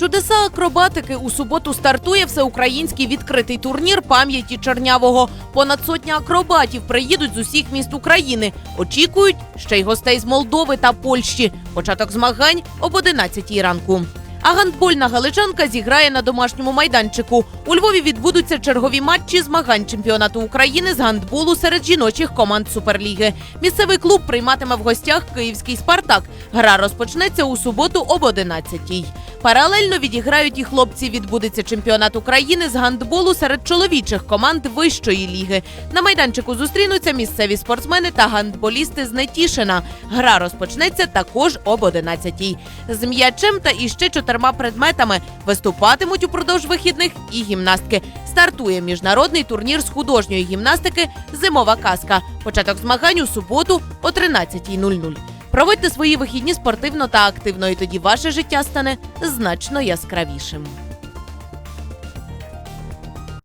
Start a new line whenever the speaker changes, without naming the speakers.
чудеса акробатики у суботу стартує всеукраїнський відкритий турнір пам'яті Чернявого. Понад сотня акробатів приїдуть з усіх міст України. Очікують ще й гостей з Молдови та Польщі. Початок змагань об 11 ранку. А гандбольна галичанка зіграє на домашньому майданчику. У Львові відбудуться чергові матчі змагань чемпіонату України з гандболу серед жіночих команд Суперліги. Місцевий клуб прийматиме в гостях київський Спартак. Гра розпочнеться у суботу об 11-й. Паралельно відіграють і хлопці. Відбудеться чемпіонат України з гандболу серед чоловічих команд вищої ліги. На майданчику зустрінуться місцеві спортсмени та гандболісти з Нетішина. Гра розпочнеться також об 11-й. З м'ячем та іще чотирма предметами виступатимуть упродовж вихідних і гімнастки. Стартує міжнародний турнір з художньої гімнастики Зимова казка. Початок змагань у суботу о 13.00. Проводьте свої вихідні спортивно та активно, і тоді ваше життя стане значно яскравішим.